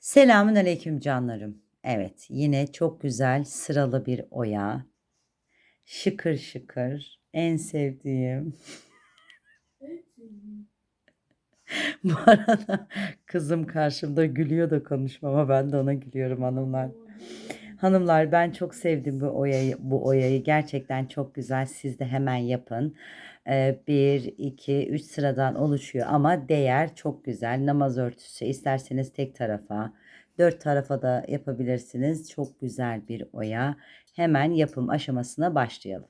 Selamün aleyküm canlarım. Evet, yine çok güzel sıralı bir oya. Şıkır şıkır. En sevdiğim. Bu arada kızım karşımda gülüyor da konuşmama ben de ona gülüyorum hanımlar. Hanımlar ben çok sevdim bu oyayı. Bu oyayı gerçekten çok güzel. Siz de hemen yapın. Ee, bir, iki, üç sıradan oluşuyor ama değer çok güzel. Namaz örtüsü isterseniz tek tarafa, dört tarafa da yapabilirsiniz. Çok güzel bir oya. Hemen yapım aşamasına başlayalım.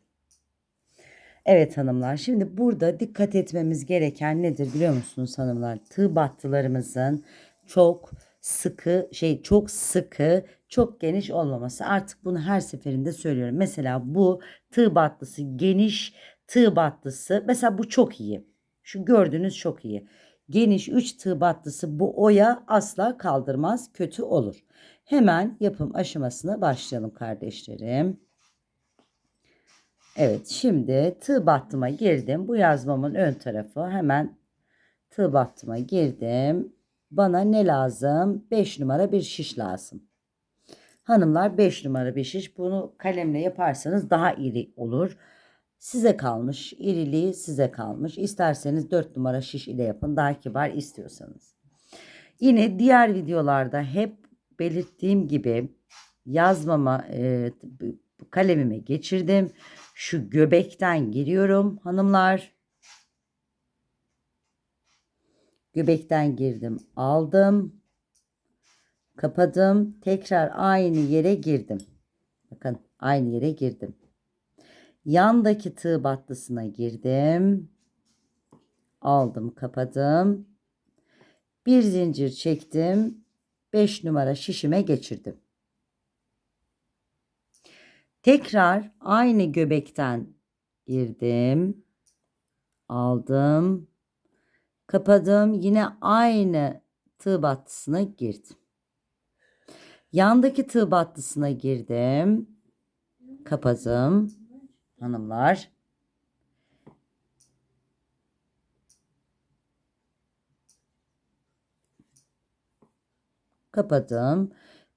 Evet hanımlar şimdi burada dikkat etmemiz gereken nedir biliyor musunuz hanımlar? Tığ battılarımızın çok sıkı şey çok sıkı çok geniş olmaması. Artık bunu her seferinde söylüyorum. Mesela bu tığ battısı geniş tığ battısı mesela bu çok iyi. Şu gördüğünüz çok iyi. Geniş 3 tığ battısı bu oya asla kaldırmaz kötü olur. Hemen yapım aşamasına başlayalım kardeşlerim. Evet şimdi tığ battıma girdim. Bu yazmamın ön tarafı hemen tığ battıma girdim. Bana ne lazım? 5 numara bir şiş lazım. Hanımlar 5 numara bir şiş. Bunu kalemle yaparsanız daha iri olur. Size kalmış. İriliği size kalmış. İsterseniz 4 numara şiş ile yapın. Daha kibar istiyorsanız. Yine diğer videolarda hep belirttiğim gibi yazmama e, kalemime geçirdim. Şu göbekten giriyorum hanımlar. Göbekten girdim, aldım. Kapadım. Tekrar aynı yere girdim. Bakın aynı yere girdim. Yandaki tığ battısına girdim. Aldım, kapadım. Bir zincir çektim. 5 numara şişime geçirdim. Tekrar aynı göbekten girdim. Aldım. Kapadım. Yine aynı tığ battısına girdim. Yandaki tığ battısına girdim. Kapadım. Hanımlar. Kapadım.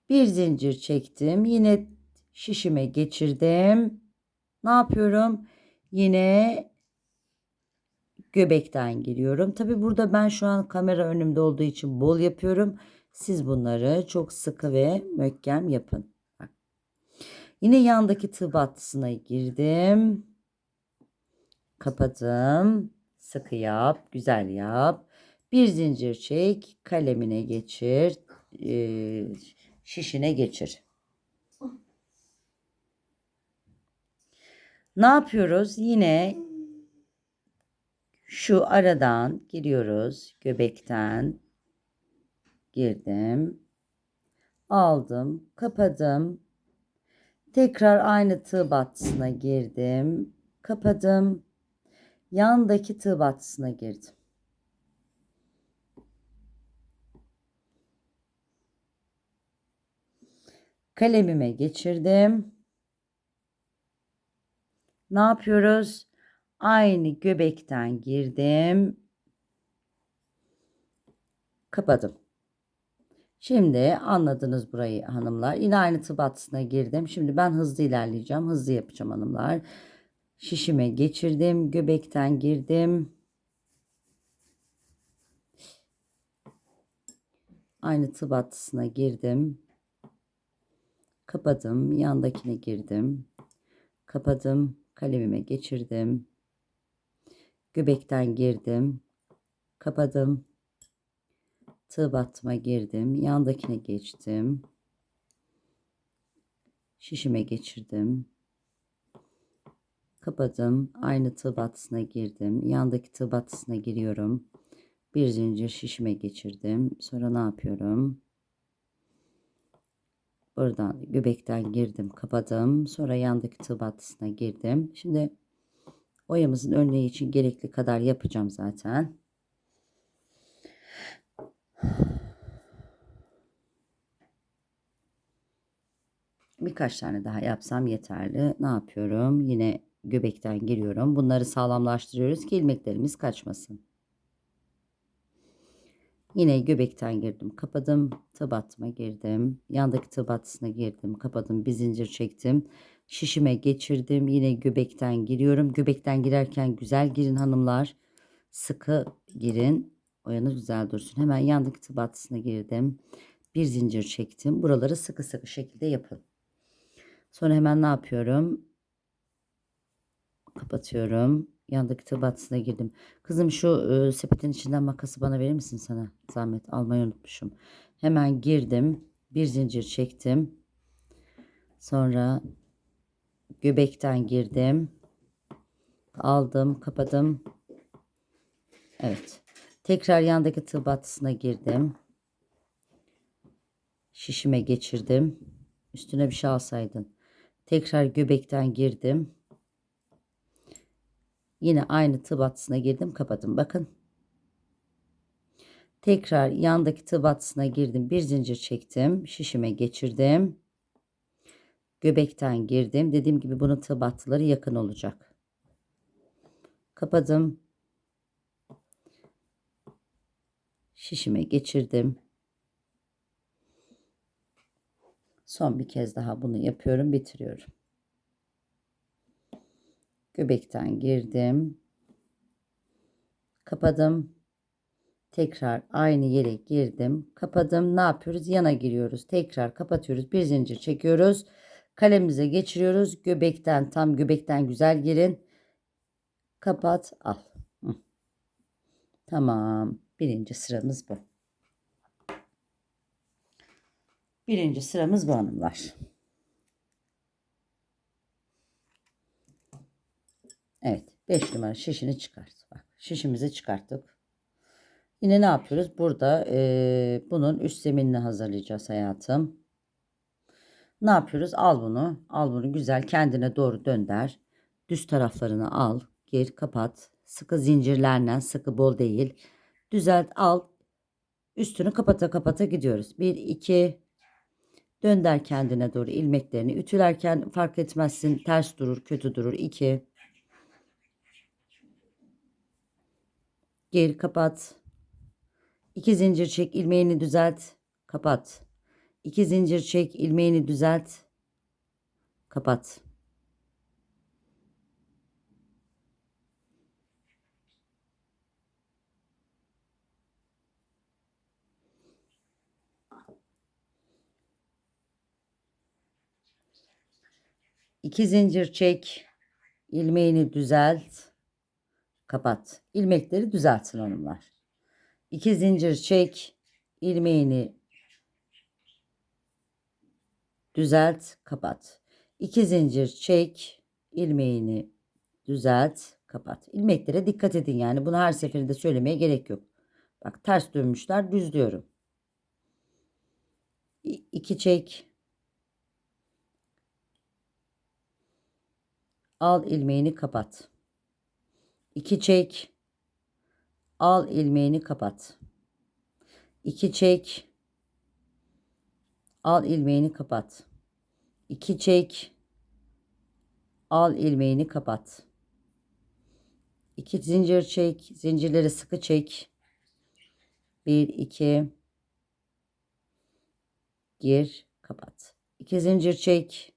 Bir zincir çektim. Yine şişime geçirdim. Ne yapıyorum? Yine göbekten giriyorum. Tabi burada ben şu an kamera önümde olduğu için bol yapıyorum. Siz bunları çok sıkı ve möhkem yapın. Yine yandaki tığ battısına girdim. Kapadım. Sıkı yap. Güzel yap. Bir zincir çek. Kalemine geçir. E, şişine geçir. Ne yapıyoruz? Yine şu aradan giriyoruz. Göbekten girdim. Aldım, kapadım. Tekrar aynı tığ battısına girdim. Kapadım. Yandaki tığ battısına girdim. Kalemime geçirdim. Ne yapıyoruz? Aynı göbekten girdim. Kapadım. Şimdi anladınız burayı hanımlar. Yine aynı tığ battısına girdim. Şimdi ben hızlı ilerleyeceğim. Hızlı yapacağım hanımlar. Şişime geçirdim. Göbekten girdim. Aynı tığ battısına girdim. Kapadım. Yandakine girdim. Kapadım. Kalemime geçirdim. Göbekten girdim. Kapadım. Tığ battıma girdim. Yandakine geçtim. Şişime geçirdim. Kapadım. Aynı tığ battısına girdim. Yandaki tığ battısına giriyorum. Bir zincir şişime geçirdim. Sonra ne yapıyorum? Buradan göbekten girdim, kapadım. Sonra yandaki tığ battısına girdim. Şimdi oyamızın önlüğü için gerekli kadar yapacağım zaten. Birkaç tane daha yapsam yeterli. Ne yapıyorum? Yine göbekten giriyorum. Bunları sağlamlaştırıyoruz ki ilmeklerimiz kaçmasın. Yine göbekten girdim, kapadım, tığ battıma girdim. Yandaki tığ battısına girdim, kapadım, bir zincir çektim. Şişime geçirdim. Yine göbekten giriyorum. Göbekten girerken güzel girin hanımlar. Sıkı girin. O güzel dursun. Hemen yandaki tığ battısına girdim. Bir zincir çektim. Buraları sıkı sıkı şekilde yapın. Sonra hemen ne yapıyorum? Kapatıyorum. Yandaki tığ girdim. Kızım şu e, sepetin içinden makası bana verir misin sana? Zahmet almayı unutmuşum. Hemen girdim. Bir zincir çektim. Sonra göbekten girdim. Aldım, kapadım. Evet. Tekrar yandaki tığ battısına girdim. Şişime geçirdim. Üstüne bir şey alsaydın. Tekrar göbekten girdim. Yine aynı tığ battısına girdim, kapadım. Bakın. Tekrar yandaki tığ battısına girdim. Bir zincir çektim. Şişime geçirdim. Göbekten girdim. Dediğim gibi bunun tığ battıları yakın olacak. Kapadım. Şişime geçirdim. Son bir kez daha bunu yapıyorum, bitiriyorum. Göbekten girdim. Kapadım. Tekrar aynı yere girdim. Kapadım. Ne yapıyoruz? Yana giriyoruz. Tekrar kapatıyoruz. Bir zincir çekiyoruz. Kalemize geçiriyoruz. Göbekten tam göbekten güzel girin. Kapat. Al. Tamam. Birinci sıramız bu. Birinci sıramız bu hanımlar. Evet. 5 numara şişini çıkart. Bak şişimizi çıkarttık. Yine ne yapıyoruz? Burada e, bunun üst zeminini hazırlayacağız hayatım. Ne yapıyoruz? Al bunu. Al bunu güzel kendine doğru dönder. Düz taraflarını al. Gir kapat. Sıkı zincirlerle sıkı bol değil. Düzelt al. Üstünü kapata kapata gidiyoruz. 1 2 Dönder kendine doğru ilmeklerini. Ütülerken fark etmezsin. Ters durur, kötü durur. 2 Gir kapat. 2 zincir çek ilmeğini düzelt. Kapat. 2 zincir çek ilmeğini düzelt. Kapat. İki zincir çek. ilmeğini düzelt. Kapat. İlmekleri düzeltin hanımlar. İki zincir çek. ilmeğini düzelt. Kapat. İki zincir çek. ilmeğini düzelt. Kapat. İlmeklere dikkat edin yani. Bunu her seferinde söylemeye gerek yok. Bak ters dönmüşler düzlüyorum. İ- İki çek. Al ilmeğini kapat. 2 çek. Al ilmeğini kapat. 2 çek. Al ilmeğini kapat. 2 çek. Al ilmeğini kapat. 2 zincir çek. Zincirleri sıkı çek. 1 2 gir kapat. 2 zincir çek.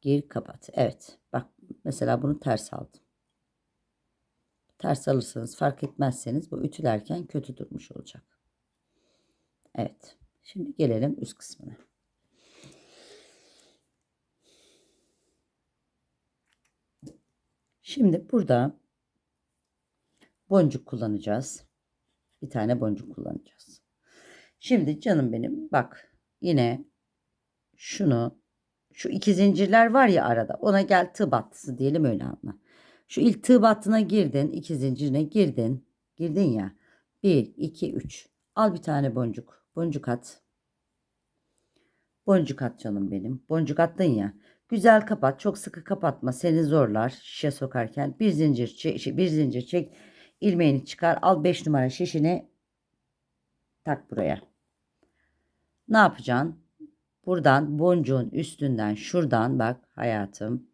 Gir kapat. Evet. Mesela bunu ters aldım. Ters alırsanız fark etmezseniz bu ütülerken kötü durmuş olacak. Evet. Şimdi gelelim üst kısmına. Şimdi burada boncuk kullanacağız. Bir tane boncuk kullanacağız. Şimdi canım benim bak yine şunu şu iki zincirler var ya arada ona gel tığ battısı diyelim öyle anla. Şu ilk tığ battına girdin. iki zincirine girdin. Girdin ya. 1, 2, 3. Al bir tane boncuk. Boncuk at. Boncuk at canım benim. Boncuk attın ya. Güzel kapat. Çok sıkı kapatma. Seni zorlar şişe sokarken. Bir zincir çek, şey, bir zincir çek. ilmeğini çıkar. Al 5 numara şişini tak buraya. Ne yapacaksın? Buradan boncuğun üstünden şuradan bak hayatım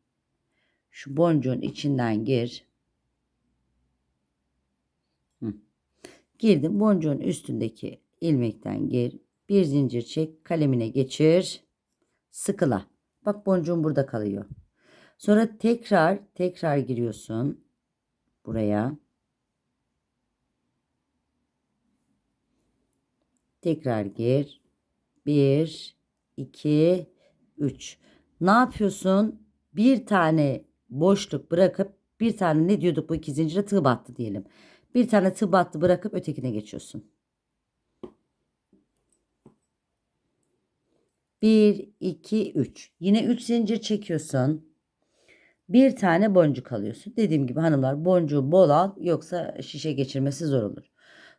şu boncuğun içinden gir. Girdim. Boncuğun üstündeki ilmekten gir. Bir zincir çek. Kalemine geçir. Sıkıla. Bak boncuğun burada kalıyor. Sonra tekrar tekrar giriyorsun buraya. Tekrar gir. 1 2 3. Ne yapıyorsun? Bir tane boşluk bırakıp bir tane ne diyorduk bu iki zincire tığ battı diyelim. Bir tane tığ battı bırakıp ötekine geçiyorsun. 1 2 3. Yine 3 zincir çekiyorsun. Bir tane boncuk alıyorsun. Dediğim gibi hanımlar boncuğu bol al yoksa şişe geçirmesi zor olur.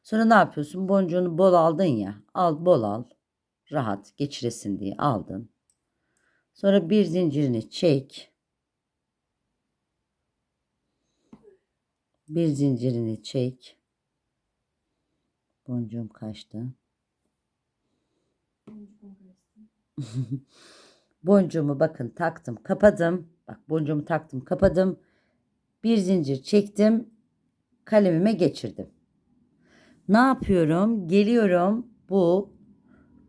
Sonra ne yapıyorsun? Boncuğunu bol aldın ya. Al bol al. Rahat geçiresin diye aldın. Sonra bir zincirini çek. Bir zincirini çek. Boncuğum kaçtı. Boncuğumu bakın taktım, kapadım. Bak boncuğumu taktım, kapadım. Bir zincir çektim. Kalemime geçirdim. Ne yapıyorum? Geliyorum bu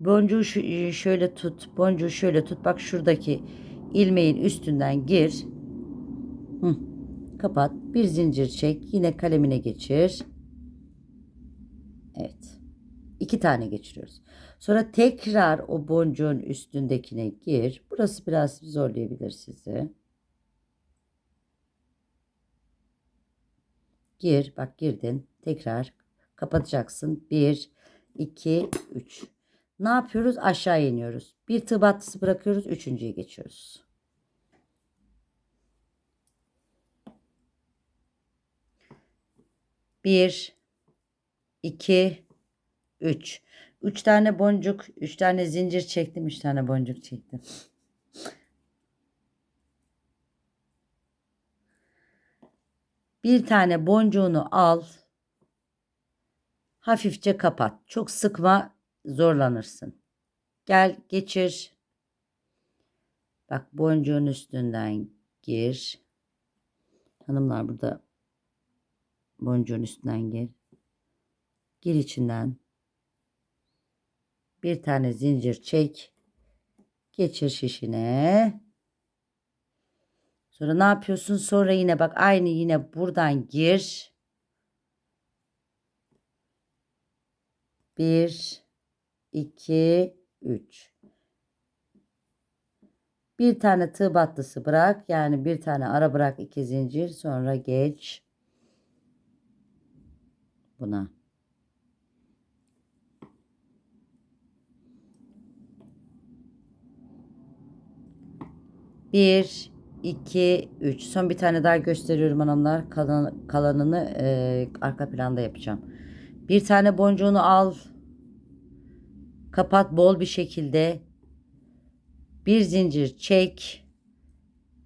boncuğu şu- şöyle tut. Boncuğu şöyle tut. Bak şuradaki ilmeğin üstünden gir. Hı. Kapat. Bir zincir çek. Yine kalemine geçir. Evet. İki tane geçiriyoruz. Sonra tekrar o boncuğun üstündekine gir. Burası biraz zorlayabilir sizi. Gir. Bak girdin. Tekrar kapatacaksın. 1, 2, 3. Ne yapıyoruz? Aşağı iniyoruz. Bir tığ battısı bırakıyoruz. Üçüncüye geçiyoruz. Bir, iki, üç. Üç tane boncuk, üç tane zincir çektim, üç tane boncuk çektim. Bir tane boncuğunu al. Hafifçe kapat. Çok sıkma, zorlanırsın. Gel, geçir. Bak boncuğun üstünden gir. Hanımlar burada boncuğun üstünden gir. Gir içinden. Bir tane zincir çek. Geçir şişine. Sonra ne yapıyorsun? Sonra yine bak aynı yine buradan gir. Bir, iki, üç. Bir tane tığ battısı bırak. Yani bir tane ara bırak iki zincir. Sonra geç. Buna. Bir, iki, üç. Son bir tane daha gösteriyorum hanımlar. Kalan, kalanını e, arka planda yapacağım. Bir tane boncuğunu al. Kapat bol bir şekilde. Bir zincir çek.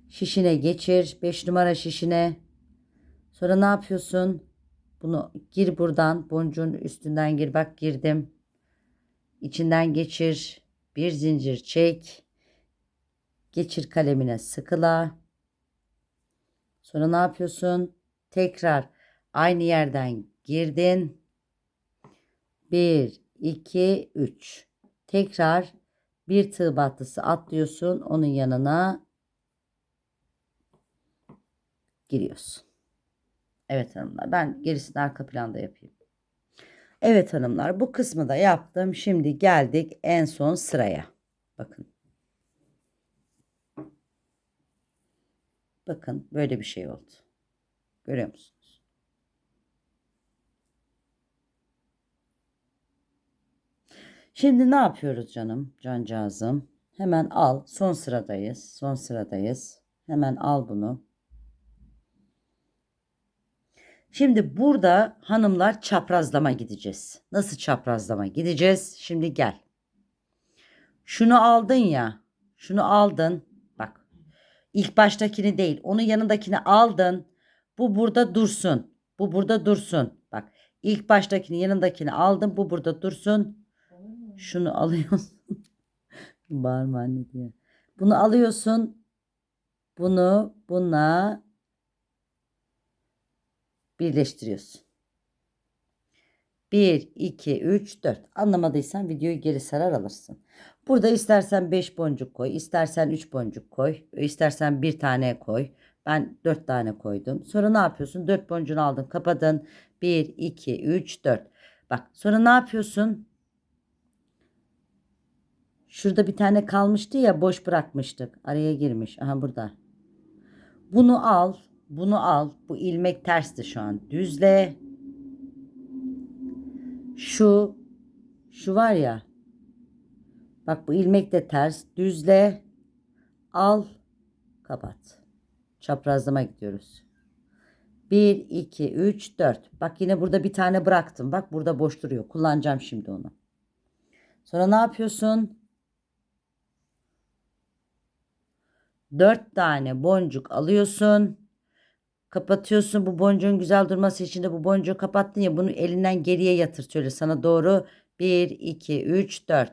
Şişine geçir. 5 numara şişine. Sonra ne yapıyorsun? Bunu gir buradan. Boncuğun üstünden gir. Bak girdim. İçinden geçir. Bir zincir çek. Geçir kalemine sıkıla. Sonra ne yapıyorsun? Tekrar aynı yerden girdin. 1, 2, 3. Tekrar bir tığ battısı atlıyorsun. Onun yanına giriyorsun. Evet hanımlar ben gerisini arka planda yapayım. Evet hanımlar bu kısmı da yaptım. Şimdi geldik en son sıraya. Bakın. Bakın böyle bir şey oldu. Görüyor musunuz? Şimdi ne yapıyoruz canım, cancağızım? Hemen al. Son sıradayız. Son sıradayız. Hemen al bunu. Şimdi burada hanımlar çaprazlama gideceğiz. Nasıl çaprazlama gideceğiz? Şimdi gel. Şunu aldın ya. Şunu aldın. Bak. İlk baştakini değil. Onun yanındakini aldın. Bu burada dursun. Bu burada dursun. Bak. İlk baştakini yanındakini aldın. Bu burada dursun. Şunu alıyorsun. Bağırma anne diye. Bunu alıyorsun. Bunu buna birleştiriyorsun. 1, 2, 3, 4. Anlamadıysan videoyu geri sarar alırsın. Burada istersen 5 boncuk koy, istersen 3 boncuk koy, istersen bir tane koy. Ben 4 tane koydum. Sonra ne yapıyorsun? 4 boncuğunu aldın, kapadın. 1, 2, 3, 4. Bak sonra ne yapıyorsun? Şurada bir tane kalmıştı ya boş bırakmıştık. Araya girmiş. Aha burada. Bunu al. Bunu al. Bu ilmek tersti şu an. Düzle. Şu şu var ya. Bak bu ilmek de ters. Düzle. Al. Kapat. Çaprazlama gidiyoruz. 1, 2, 3, 4. Bak yine burada bir tane bıraktım. Bak burada boş duruyor. Kullanacağım şimdi onu. Sonra ne yapıyorsun? 4 tane boncuk alıyorsun. Kapatıyorsun. Bu boncuğun güzel durması için de bu boncuğu kapattın ya bunu elinden geriye yatır şöyle sana doğru. 1, 2, 3, 4.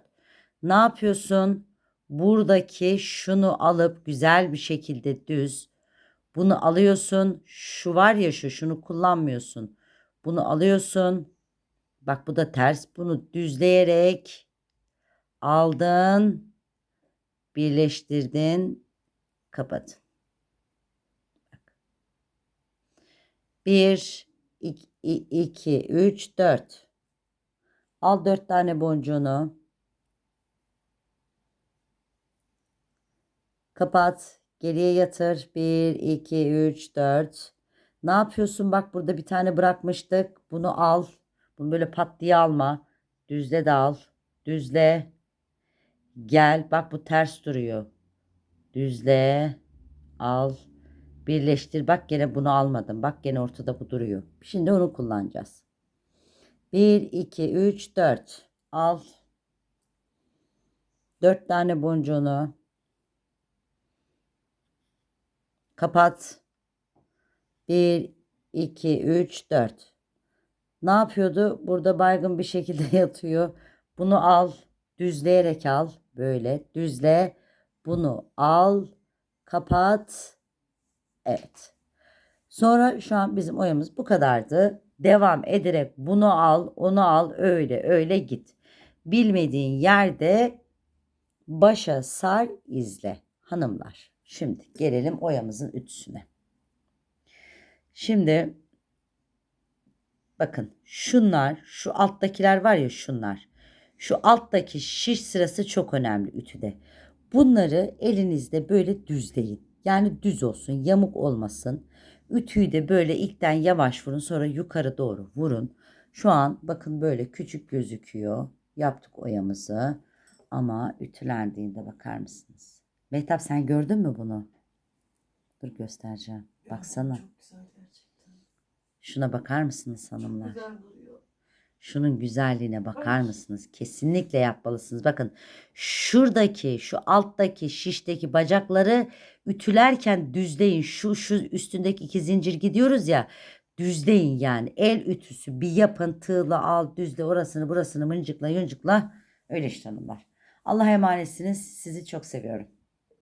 Ne yapıyorsun? Buradaki şunu alıp güzel bir şekilde düz. Bunu alıyorsun. Şu var ya şu şunu kullanmıyorsun. Bunu alıyorsun. Bak bu da ters. Bunu düzleyerek aldın. Birleştirdin. Kapadın. 1, 2, 3, 4. Al 4 tane boncuğunu. Kapat. Geriye yatır. 1, 2, 3, 4. Ne yapıyorsun? Bak burada bir tane bırakmıştık. Bunu al. Bunu böyle pat diye alma. Düzle de al. Düzle. Gel. Bak bu ters duruyor. Düzle. Al. Birleştir. Bak gene bunu almadım. Bak gene ortada bu duruyor. Şimdi onu kullanacağız. 1, 2, 3, 4. Al. 4 tane boncuğunu. Kapat. 1, 2, 3, 4. Ne yapıyordu? Burada baygın bir şekilde yatıyor. Bunu al. Düzleyerek al. Böyle. Düzle. Bunu al. Kapat. Evet. Sonra şu an bizim oyamız bu kadardı. Devam ederek bunu al, onu al, öyle öyle git. Bilmediğin yerde başa sar izle hanımlar. Şimdi gelelim oyamızın ütüsüne. Şimdi bakın şunlar, şu alttakiler var ya şunlar. Şu alttaki şiş sırası çok önemli ütüde. Bunları elinizde böyle düzleyin. Yani düz olsun, yamuk olmasın. Ütüyü de böyle ilkten yavaş vurun, sonra yukarı doğru vurun. Şu an bakın böyle küçük gözüküyor. Yaptık oyamızı. Ama ütülendiğinde bakar mısınız? Mehtap sen gördün mü bunu? Dur göstereceğim. Baksana. Şuna bakar mısınız hanımlar? Şunun güzelliğine bakar mısınız? Kesinlikle yapmalısınız. Bakın şuradaki, şu alttaki, şişteki bacakları ütülerken düzleyin. Şu şu üstündeki iki zincir gidiyoruz ya. Düzleyin yani. El ütüsü bir yapın. Tığla al, düzle orasını burasını mıncıkla, yuncukla. Öyle işte hanımlar. Allah'a emanetsiniz. Sizi çok seviyorum.